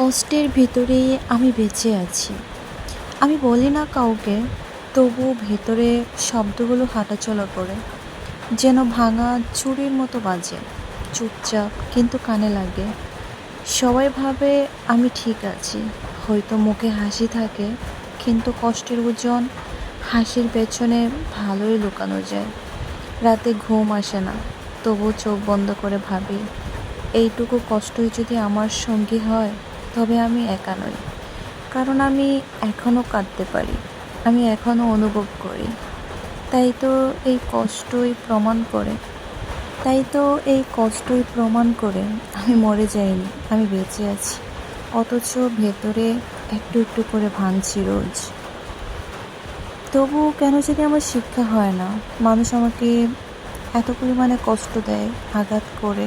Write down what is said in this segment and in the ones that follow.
কষ্টের ভিতরে আমি বেঁচে আছি। আমি বলি না কাউকে, তবু ভেতরে শব্দগুলো হাঁটাচলা করে, যেন ভাঙা চুরির মতো বাজে, চুপচাপ কিন্তু কানে লাগে। সবাই ভাবে আমি ঠিক আছি, হয়তো মুখে হাসি থাকে, কিন্তু কষ্টের ওজন হাসির পেছনে ভালোই লুকানো যায়। রাতে ঘুম আসে না, তবু চোখ বন্ধ করে ভাবি, এইটুকু কষ্টই যদি আমার সঙ্গী হয়? তবে আমি একা নই। কারণ আমি এখনও কাঁদতে পারি, আমি এখনও অনুভব করি। তাই তো এই কষ্টই প্রমাণ করে, তাই তো এই কষ্টই প্রমাণ করে আমি মরে যাইনি, আমি বেঁচে আছি। অথচ ভেতরে একটু একটু করে ভাঙছি রোজ। তবু কেন যদি আমার শিক্ষা হয় না। মানুষ আমাকে এত পরিমাণে কষ্ট দেয়, আঘাত করে।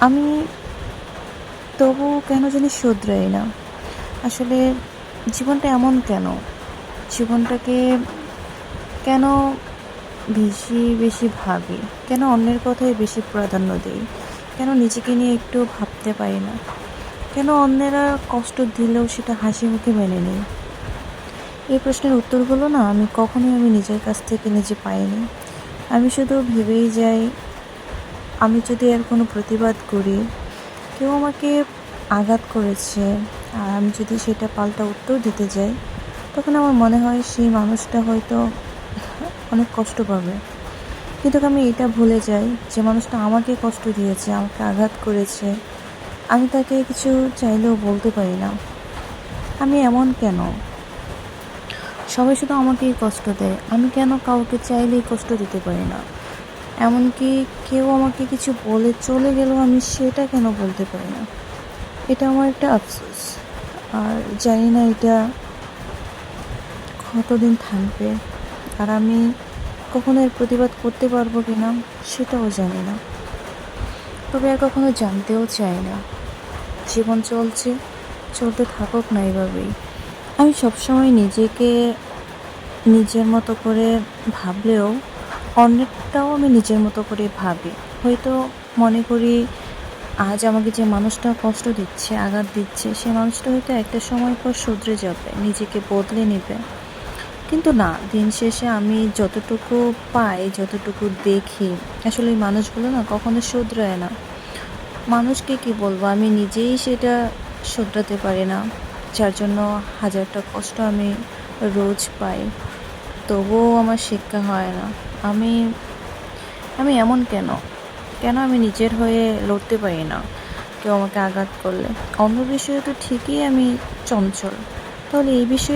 আমি তবু কেন জানি শুধরাই না। আসলে জীবনটা এমন কেন? জীবনটাকে কেন বেশি বেশি ভাবি? কেন অন্যের কথাই বেশি প্রাধান্য দিই? কেন নিজেকে নিয়ে একটু ভাবতে পারি না? কেন অন্যেরা কষ্ট দিলেও সেটা হাসি মুখে মেনে নিই? এই প্রশ্নের উত্তরগুলো না আমি কখনোই আমি নিজের কাছ থেকে নিজে পাইনি। আমি শুধু ভেবেই যাই, আমি যদি এর কোনো প্রতিবাদ করি কেউ আমাকে আঘাত করেছে আর আমি যদি সেটা পাল্টা উত্তর দিতে যাই, তখন আমার মনে হয় সেই মানুষটা হয়তো অনেক কষ্ট পাবে। কিন্তু আমি এটা ভুলে যাই যে মানুষটা আমাকে কষ্ট দিয়েছে, আমাকে আঘাত করেছে। আমি তাকে কিছু চাইলেও বলতে পারি না। আমি এমন কেন? সবাই শুধু আমাকেই কষ্ট দেয়। আমি কেন কাউকে চাইলেই কষ্ট দিতে পারি না? এমনকি কেউ আমাকে কিছু বলে চলে গেলেও আমি সেটা কেন বলতে পারি না? এটা আমার একটা আফসোস। আর জানি না এটা কতদিন থাকবে আর আমি কখনো এর প্রতিবাদ করতে পারব কি না, সেটাও জানি না। তবে আর কখনো জানতেও চাই না। জীবন চলছে, চলতে থাকুক না এভাবেই। আমি সবসময় নিজেকে নিজের মতো করে ভাবলেও অন্যটাও আমি নিজের মতো করে ভাবি। হয়তো মনে করি আজ আমাকে যে মানুষটা কষ্ট দিচ্ছে, আঘাত দিচ্ছে, সে মানুষটা হয়তো একটা সময় পর শুধরে যাবে, নিজেকে বদলে নেবে। কিন্তু না, দিন শেষে আমি যতটুকু পাই, যতটুকু দেখি, আসলে এই মানুষগুলো না কখনো শুধরায় না। মানুষকে কি বলব? আমি নিজেই সেটা শুধরাতে পারি না, যার জন্য হাজারটা কষ্ট আমি রোজ পাই। তবুও আমার শিক্ষা হয় না। আমি আমি এমন কেন? কেন আমি নিজের হয়ে লড়তে পারি না কেউ আমাকে আঘাত করলে? অন্য বিষয়ে তো ঠিকই আমি চঞ্চল। তাহলে এই বিষয়ে